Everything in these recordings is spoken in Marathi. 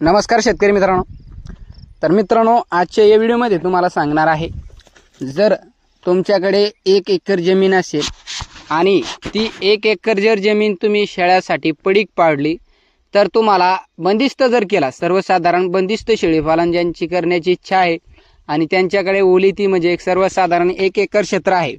नमस्कार शेतकरी मित्रांनो. तर मित्रांनो आजच्या या व्हिडिओमध्ये तुम्हाला सांगणार आहे जर तुमच्याकडे एक एकर जमीन असेल आणि ती एक एकर जर जमीन तुम्ही शेळ्यासाठी पडीक पाडली तर तुम्हाला बंदिस्त जर केला सर्वसाधारण बंदिस्त शेळीपालन ज्यांची करण्याची इच्छा आहे आणि त्यांच्याकडे ओलिती म्हणजे एक सर्वसाधारण एक एकर क्षेत्र आहे.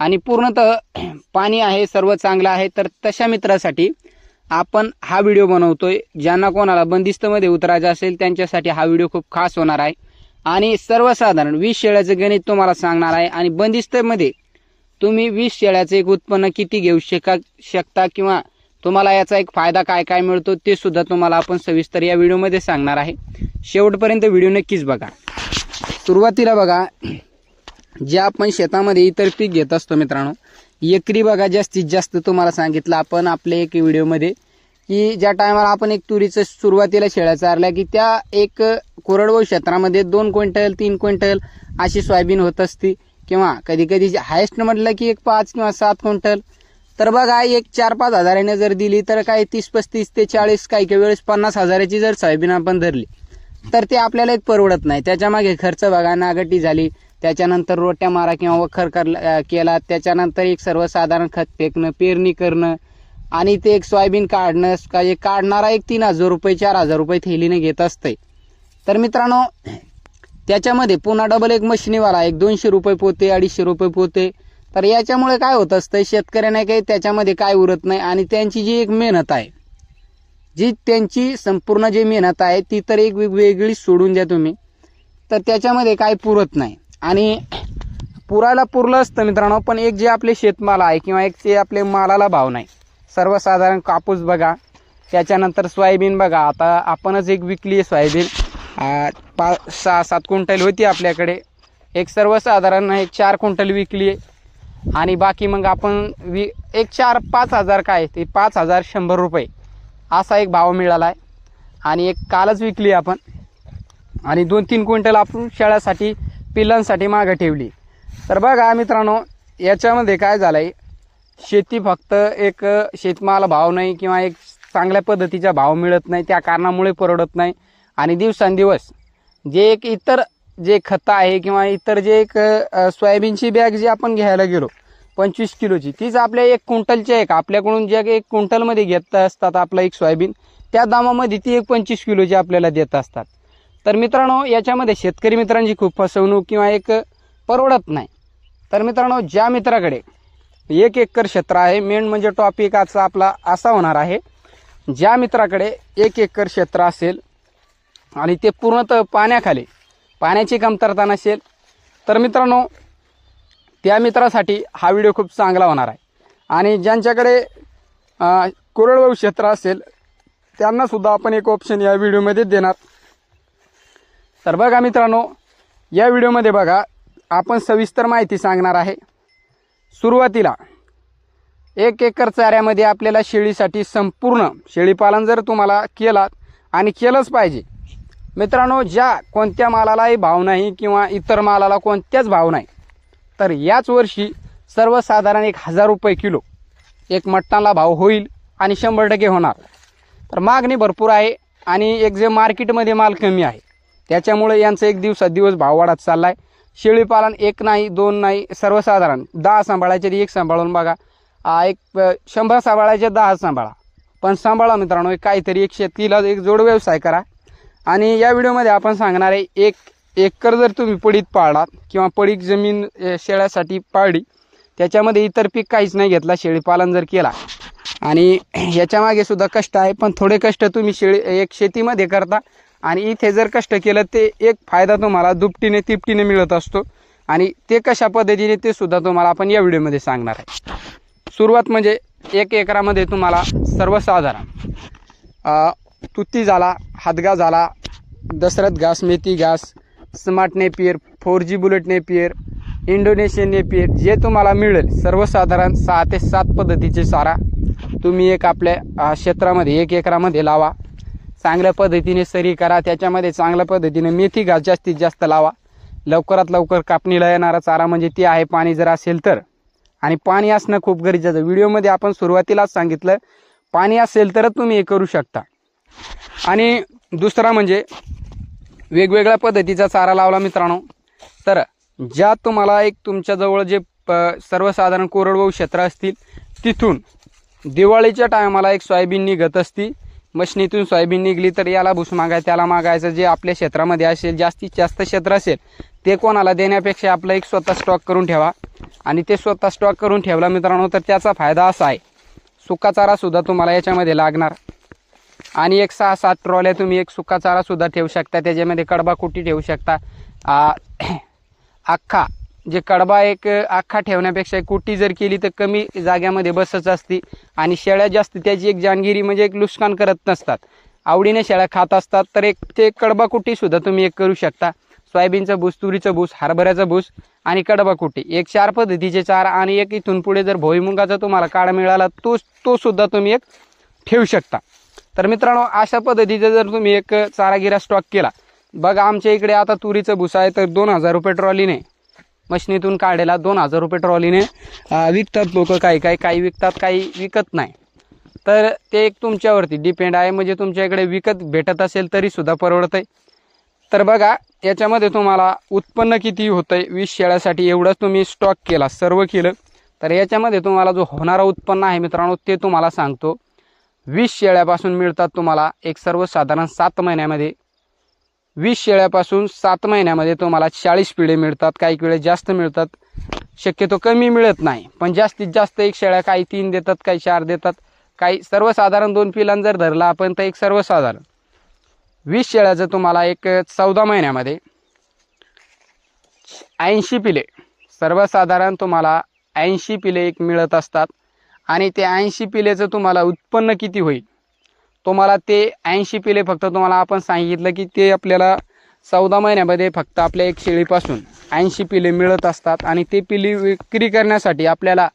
आणि पूर्णतः पाणी आहे सर्व चांगलं आहे तर तशा मित्रासाठी आपण हा व्हिडिओ बनवतोय ज्यांना कोणाला बंदिस्तमध्ये उतरायचं असेल त्यांच्यासाठी हा व्हिडिओ खूप खास होणार आहे. आणि सर्वसाधारण वीस शेळ्याचं गणित तुम्हाला सांगणार आहे. आणि बंदिस्तमध्ये तुम्ही वीस शेळ्याचं एक उत्पन्न किती घेऊ शका शकता किंवा तुम्हाला याचा एक फायदा काय काय मिळतो ते सुद्धा तुम्हाला आपण सविस्तर या व्हिडिओमध्ये सांगणार आहे. शेवटपर्यंत व्हिडिओ नक्कीच बघा. सुरुवातीला बघा जे आपण शेतामध्ये इतर पीक घेत असतो मित्रांनो एकरी बघा जास्तीत जास्त तुम्हाला सांगितलं आपण आपल्या एक व्हिडिओमध्ये की ज्या टायमाला आपण एक तुरीचं सुरुवातीला शेळ्या चारल्या की त्या एक कोरडवाहू क्षेत्रामध्ये दोन क्विंटल तीन क्विंटल अशी सोयाबीन होत असती. किंवा कधी कधी हायेस्ट म्हटलं की एक पाच किंवा सात क्विंटल. तर बघा एक चार पाच हजाराने जर दिली तर काय तीस पस्तीस ते चाळीस काही काही वेळेस पन्नास हजाराची जर सोयाबीन आपण धरली तर ते आपल्याला एक परवडत नाही. त्याच्यामागे खर्च बघा नागटी झाली त्याच्यानंतर रोट्या मारा किंवा वखर कर केला. त्याच्यानंतर एक सर्वसाधारण खत फेकणं पेरणी करणं आणि ते एक सोयाबीन काढणं. का एक काढणारा एक तीन हजार रुपये चार हजार रुपये थैलीने घेत असते तर मित्रांनो त्याच्यामध्ये पुन्हा डबल एक मशिनीवाला एक दोनशे रुपये पोते अडीचशे रुपये पोते. तर याच्यामुळे काय होत असतं शेतकऱ्यांना काही त्याच्यामध्ये काय उरत नाही आणि त्यांची जी एक मेहनत आहे जी त्यांची संपूर्ण जी मेहनत आहे ती तर एक वेगळी सोडून द्या तुम्ही. तर त्याच्यामध्ये काय पुरत नाही. आणि पुरायला पुरलं असतं मित्रांनो पण एक जे आपले शेतमाल आहे किंवा एक जे आपले मालाला भाव नाही. सर्वसाधारण कापूस बघा त्याच्यानंतर सोयाबीन बघा. आता आपणच एक विकली आहे सोयाबीन. पाच पा सहा सात क्विंटल होती आपल्याकडे. एक सर्वसाधारण एक चार क्विंटल विकली आहे आणि बाकी मग आपण वि एक चार पाच हजार काय ते? पाच हजार शंभर रुपये. असा एक भाव मिळाला आहे आणि एक कालच विकली आपण. आणि दोन तीन क्विंटल आपण शेळ्यासाठी पिल्लांसाठी मागं ठेवली. तर बघा मित्रांनो याच्यामध्ये काय झालं आहे शेती फक्त एक शेतमाल भाव नाही किंवा एक चांगल्या पद्धतीचा भाव मिळत नाही त्या कारणामुळे परवडत नाही. आणि दिवसांदिवस जे एक इतर जे खतं आहे किंवा इतर जे एक सोयाबीनची बॅग जी आपण घ्यायला गेलो पंचवीस किलोची तीच आपल्या एक क्विंटलची एक आपल्याकडून जे एक क्विंटलमध्ये घेत असतात आपलं एक सोयाबीन त्या दामामध्ये ती एक पंचवीस किलोची आपल्याला देत असतात. तर मित्रांनो याच्यामध्ये शेतकरी मित्रांची खूप फसवणूक किंवा एक परवडत नाही. तर मित्रांनो ज्या मित्राकडे एक एकर क्षेत्र आहे मेन म्हणजे टॉपिक आजचा आपला असा होणार आहे. ज्या मित्राकडे एक एकर क्षेत्र असेल आणि ते पूर्णतः पाण्याखाली पाण्याची कमतरता नसेल तर मित्रांनो त्या मित्रासाठी हा व्हिडिओ खूप चांगला होणार आहे. आणि ज्यांच्याकडे कोरडवाहू क्षेत्र असेल त्यांनासुद्धा आपण एक ऑप्शन या व्हिडिओमध्ये देणार. तर बघा मित्रांनो या व्हिडिओमध्ये बघा आपण सविस्तर माहिती सांगणार आहे. सुरुवातीला एक एकर चाऱ्यामध्ये आपल्याला शेळीसाठी संपूर्ण शेळीपालन जर तुम्हाला केलात आणि केलंच पाहिजे मित्रांनो ज्या कोणत्या मालालाही भाव नाही किंवा इतर मालाला कोणत्याच भाव नाही तर याच वर्षी सर्वसाधारण एक हजार रुपये किलो एक मटणाला भाव होईल आणि शंभर टक्के होणार. तर मागणी भरपूर आहे आणि एक जे मार्केटमध्ये माल कमी आहे त्याच्यामुळे यांचं एक दिवसात दिवस भाव वाढत चालला आहे शेळीपालन एक नाही दोन नाही सर्वसाधारण. दहा सांभाळायचे एक सांभाळून बघा. एक शंभर सांभाळायचे दहा सांभाळा. पण सांभाळा मित्रांनो एक काहीतरी एक शेतीला एक जोड व्यवसाय करा. आणि या व्हिडिओमध्ये आपण सांगणार आहे एक एकर जर तुम्ही पडीत पाळलात किंवा पडीक जमीन शेळ्यासाठी पाळली त्याच्यामध्ये इतर पीक काहीच नाही घेतला शेळीपालन जर केला. आणि याच्यामागे सुद्धा कष्ट आहे पण थोडे कष्ट तुम्ही शेळी एक शेतीमध्ये करता. आणि इथे जर कष्ट केलं ते एक फायदा तुम्हाला दुपटीने तिपटीने मिळत असतो. आणि ते कशा पद्धतीने ते सुद्धा तुम्हाला आपण या व्हिडिओमध्ये सांगणार आहे. सुरुवात म्हणजे एक एकरामध्ये तुम्हाला सर्वसाधारण तुती झाला हादगा झाला दसरथ घास मेथी घास smart Napier four G bullet Napier Indonesian Napier जे तुम्हाला मिळेल सर्वसाधारण सहा ते सात पद्धतीचे चारा तुम्ही एक आपल्या क्षेत्रामध्ये एक एकरामध्ये लावा. चांगल्या पद्धतीने सरी करा त्याच्यामध्ये चांगल्या पद्धतीने मेथी घास जास्तीत जास्त लावा. लवकरात लवकर कापणीला येणारा चारा म्हणजे ती आहे पाणी जर असेल तर. आणि पाणी असणं खूप गरजेचं व्हिडिओमध्ये आपण सुरुवातीलाच सांगितलं पाणी असेल तरच तुम्ही हे करू शकता. आणि दुसरा म्हणजे वेगवेगळ्या पद्धतीचा चारा लावला मित्रांनो. तर ज्या तुम्हाला एक तुमच्याजवळ जे प सर्वसाधारण कोरडवाहू क्षेत्र असतील तिथून दिवाळीच्या टायमाला एक सोयाबीन निघत असती. मशनीतून सोयाबीन निघली तर याला भूस मागाय त्याला मागायचं. जे आपल्या क्षेत्रामध्ये असेल जास्तीत जास्त क्षेत्र असेल ते कोणाला देण्यापेक्षा आपलं एक स्वतः स्टॉक करून ठेवा. आणि ते स्वतः स्टॉक करून ठेवला मित्रांनो तर त्याचा फायदा असा आहे. सुका चारासुद्धा तुम्हाला याच्यामध्ये लागणार. आणि एक सहा सात ट्रॉल्या तुम्ही एक सुका चारासुद्धा ठेवू शकता. त्याच्यामध्ये कडबा कुटी ठेवू शकता. अख्खा जे कडबा एक अख्खा ठेवण्यापेक्षा कुटी जर केली तर कमी जाग्यामध्ये बसच असती. आणि शेळ्या जास्त त्याची एक जानगिरी म्हणजे एक लुस्कान करत नसतात. आवडीने शेळ्या खात असतात तर एक ते कडबा कुटीसुद्धा तुम्ही एक करू शकता. सोयाबीनचं भूस तुरीचं भूस हरभऱ्याचं भूस आणि कडबा कुटी एक चार पद्धतीचे चार आणि एक इथून पुढे जर भोईमुगाचा तुम्हाला काढा मिळाला तो तो सुद्धा तुम्ही एक ठेवू शकता. तर मित्रांनो अशा पद्धतीचा जर तुम्ही एक चारागिरा स्टॉक केला बघा आमच्या इकडे आता तुरीचं भूस आहे तर दोन हजार रुपये ट्रॉलीने मशनीतून काढायला दोन हजार रुपये ट्रॉलीने विकतात लोक काही काही काही विकतात काही विकत नाही. तर ते एक तुमच्यावरती डिपेंड आहे. म्हणजे तुमच्या इकडे विकत भेटत असेल तरी सुद्धा आहे तर बघा याच्यामध्ये तुम्हाला उत्पन्न किती आहे वीस शेळ्यासाठी एवढंच तुम्ही स्टॉक केला सर्व केलं. तर याच्यामध्ये तुम्हाला जो होणारा उत्पन्न आहे मित्रांनो ते तुम्हाला सांगतो. वीस शेळ्यापासून मिळतात तुम्हाला एक सर्वसाधारण सात महिन्यामध्ये वीस शेळ्यापासून सात महिन्यामध्ये तुम्हाला चाळीस पिढे मिळतात काही पिढे जास्त मिळतात. शक्यतो कमी मिळत नाही पण जास्तीत जास्त एक शेळ्या काही तीन देतात काही चार देतात. काही सर्वसाधारण दोन पिलां जर धरला आपण तर एक सर्वसाधारण. वीस शेळ्याचं तुम्हाला एक चौदा महिन्यामध्ये ऐंशी पिले सर्वसाधारण तुम्हाला ऐंशी पिले एक मिळत असतात. आणि ते ऐंशी पिलेचं तुम्हाला उत्पन्न किती होईल? तुम्हाला ते ऐंशी पिले फक्त तुम्हाला आपण सांगितलं की ते आपल्याला चौदा महिन्यामध्ये फक्त आपल्या एक शेळीपासून ऐंशी पिले मिळत असतात आणि ते पिली विक्री करण्यासाठी आपल्याला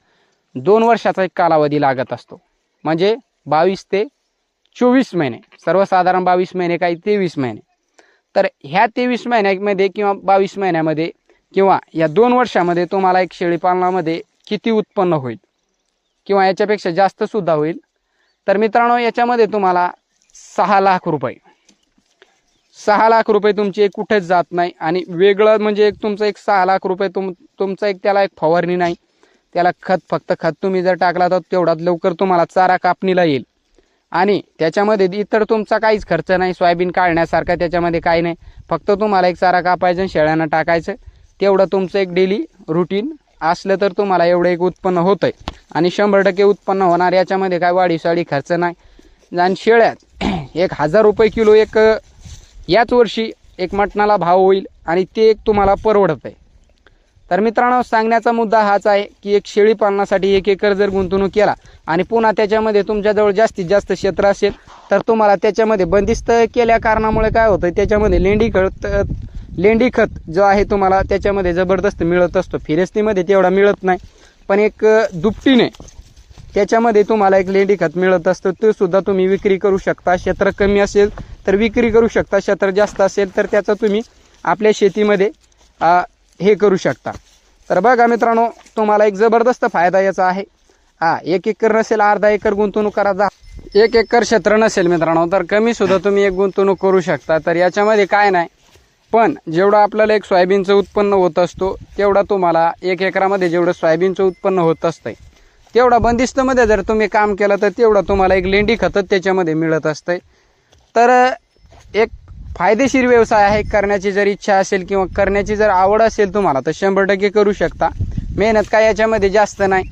दोन वर्षाचा एक कालावधी लागत असतो. म्हणजे बावीस ते चोवीस महिने. सर्वसाधारण बावीस महिने काही तेवीस महिने. तर ह्या तेवीस महिन्यामध्ये किंवा बावीस महिन्यामध्ये किंवा या दोन वर्षामध्ये तुम्हाला एक शेळीपालनामध्ये किती उत्पन्न होईल? किंवा याच्यापेक्षा जास्त सुद्धा होईल? तर मित्रांनो याच्यामध्ये तुम्हाला सहा लाख रुपये. सहा लाख रुपये तुमची एक कुठेच जात नाही. आणि वेगळं म्हणजे एक तुमचं एक सहा लाख रुपये तुम तुमचं एक त्याला एक फवारणी नाही. त्याला खत फक्त खत तुम्ही जर टाकला तर तेवढाच लवकर तुम्हाला चारा कापणीला येईल. आणि त्याच्यामध्ये इतर तुमचा काहीच खर्च नाही. सोयाबीन काढण्यासारखा त्याच्यामध्ये काही नाही. फक्त तुम्हाला एक चारा कापायचं आणि शेळ्यांना टाकायचं. तेवढं तुमचं एक डेली रुटीन असलं तर तुम्हाला एवढं एक उत्पन्न होतं आहे आणि शंभर टक्के उत्पन्न होणार याच्यामध्ये काय वाढीसाडी खर्च नाही. आणि शेळ्यात एक हजार रुपये किलो एक याच वर्षी एक मटणाला भाव होईल आणि ते एक तुम्हाला परवडत आहे तर मित्रांनो सांगण्याचा मुद्दा हाच आहे की एक शेळी पालनासाठी एक एकर जर गुंतवणूक केला आणि पुन्हा त्याच्यामध्ये तुमच्याजवळ जास्तीत जास्त क्षेत्र असेल तर तुम्हाला त्याच्यामध्ये बंदिस्त केल्या कारणामुळे काय होतं त्याच्यामध्ये लेंडी खळत लेंडी खत जो आहे तुम्हाला त्याच्यामध्ये जबरदस्त मिळत असतो. फिरेस्तीमध्ये तेवढा मिळत नाही. पण एक दुपटीने त्याच्यामध्ये तुम्हाला एक लेंडी खत मिळत असतं. ते सुद्धा तुम्ही विक्री करू शकता. क्षेत्र कमी असेल तर विक्री करू शकता. क्षेत्र जास्त असेल तर त्याचं तुम्ही आपल्या शेतीमध्ये हे करू शकता. तर बघा मित्रांनो तुम्हाला एक जबरदस्त फायदा याचा आहे. हा एक एकर नसेल अर्धा एकर गुंतवणूक करा. जा. एक एकर क्षेत्र नसेल मित्रांनो तर कमी सुद्धा तुम्ही एक गुंतवणूक करू शकता. तर याच्यामध्ये काय नाही. पण जेवढा आपल्याला एक सोयाबीनचं उत्पन्न होत असतो तेवढा तुम्हाला एक एकरामध्ये जेवढं सोयाबीनचं उत्पन्न होत असतंय तेवढा बंदिस्तमध्ये जर तुम्ही काम केलं तर तेवढं तुम्हाला एक लेंडी खतच त्याच्यामध्ये मिळत असतंय. तर एक फायदेशीर व्यवसाय आहे करण्याची जर इच्छा असेल किंवा करण्याची जर आवड असेल तुम्हाला तर शंभर टक्के करू शकता. मेहनत काय याच्यामध्ये जास्त नाही.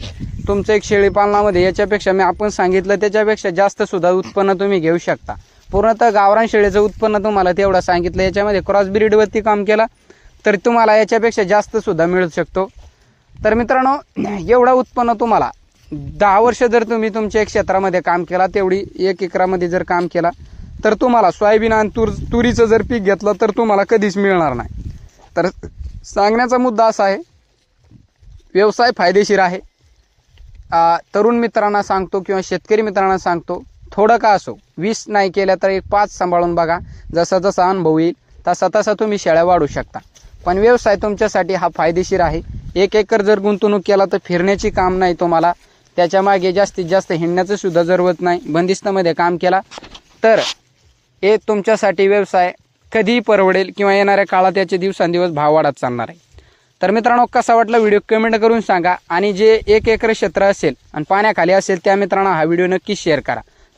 तुमचं एक शेळीपालनामध्ये याच्यापेक्षा मी आपण सांगितलं त्याच्यापेक्षा जास्त सुद्धा उत्पन्न तुम्ही घेऊ शकता. पूर्णतः गावरान शेळीचं उत्पन्न तुम्हाला तेवढं सांगितलं. याच्यामध्ये क्रॉस ब्रीडवरती काम केलं तर तुम्हाला याच्यापेक्षा जास्त सुद्धा मिळू शकतो. तर मित्रांनो एवढं उत्पन्न तुम्हाला दहा वर्ष जर तुम्ही तुमच्या क्षेत्रामध्ये काम केला तेवढी एक एकरामध्ये जर काम केला तर तुम्हाला सोयाबीन आणि तूर तुरीचं जर पीक घेतलं तर तुम्हाला कधीच मिळणार नाही. तर सांगण्याचा मुद्दा असा आहे व्यवसाय फायदेशीर आहे. तरुण मित्रांना सांगतो किंवा शेतकरी मित्रांना सांगतो थोडं का असो वीस नाही केलं तर एक पाच सांभाळून बघा. जसा जसा अनुभव येईल तसा तसा तुम्ही शेळ्या वाढू शकता. पण व्यवसाय तुमच्यासाठी हा फायदेशीर आहे. एक एकर जर गुंतवणूक केला तर फिरण्याची काम नाही तुम्हाला. त्याच्यामागे जास्तीत जास्त हिंडण्याचं सुद्धा जरूरत नाही. बंदिस्तमध्ये काम केला तर हे तुमच्यासाठी व्यवसाय कधीही परवडेल किंवा येणाऱ्या काळात याचे दिवसांदिवस भाव वाढत चालणार आहे. तर मित्रांनो कसा वाटला व्हिडिओ कमेंट करून सांगा आणि जे एक एकर क्षेत्र असेल आणि पाण्याखाली असेल त्या मित्रांनो हा व्हिडिओ नक्की शेअर करा.